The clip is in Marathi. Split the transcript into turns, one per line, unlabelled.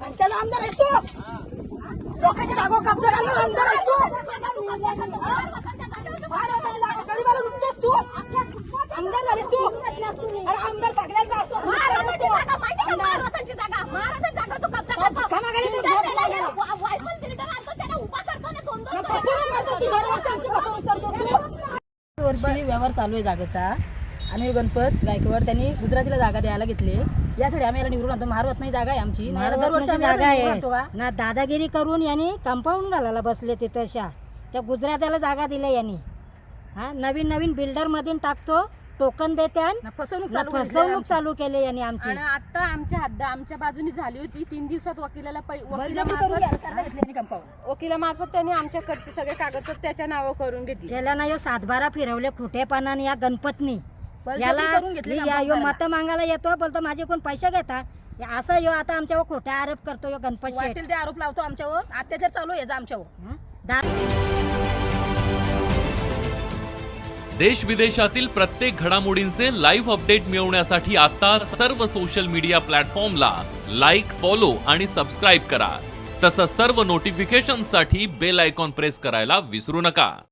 घंट्याला आमदार आहेस तू? लोकांच्या जागो आमदार आहेस तू? गरीबाला लुटतोस तू? आमदार झालीस तू? अरे आमदार सगळ्यांचा असतो.
त्याला-. त्याला त्याला
वर्षी व्यवहार चालू आहे जागेचा. आणि गणपत गायकवाड त्यांनी गुजरातीला जागा द्यायला घेतली. यासाठी आम्ही याला निवडून आणतो. महारवतनी जागा आहे आमची. नाही याला दरवर्षी आम्ही
जागा
आणतो का?
आहे ना दादागिरी करून यांनी कंपाऊंड घालायला बसले तिथं अशा त्या गुजरात्याला जागा दिल्या यांनी. हा नवीन नवीन बिल्डर मधून टाकतो टोकन देते आणि
ना फसवणूक चालू केली आहे
फसवणूक
आमची.
चालू केली यांनी आमची.
आणि आता आमच्या हद्द आमच्या बाजूनी झाली होती. तीन दिवसात वकिलाला पै-
बळजबरी करून
वकिलामार्फत
घ्यायला करता घेतली यांनी कंपाऊंड
वकिलामार्फत त्यांनी आमच्याकडचे सगळे कागदपत्र त्याच्या नावावर करून घेतली.
त्याला ना यो सातबारा फिरवले खोटेपणाने या गणपतनी. याला
करून घेतली
या-
कंपाऊंड
यो
करायला.
मत मागायला येतो बोलतो माझे कोण पैसे घेता? असं यो आता आमच्यावर खोटे आरोप करतो यो गणपत शेठ.
वाटेल ते आरोप लावतो आमच्यावर अत्याचार चालू आहे याचा आमच्यावर.
देश विदेशातील प्रत्येक घडामोडींचे लाईव्ह अपडेट मिळवण्यासाठी आता सर्व सोशल मीडिया प्लॅटफॉर्मला लाईक फॉलो आणि सबस्क्राईब करा. तसंच सर्व नोटिफिकेशनसाठी बेल आयकॉन प्रेस करायला विसरू नका.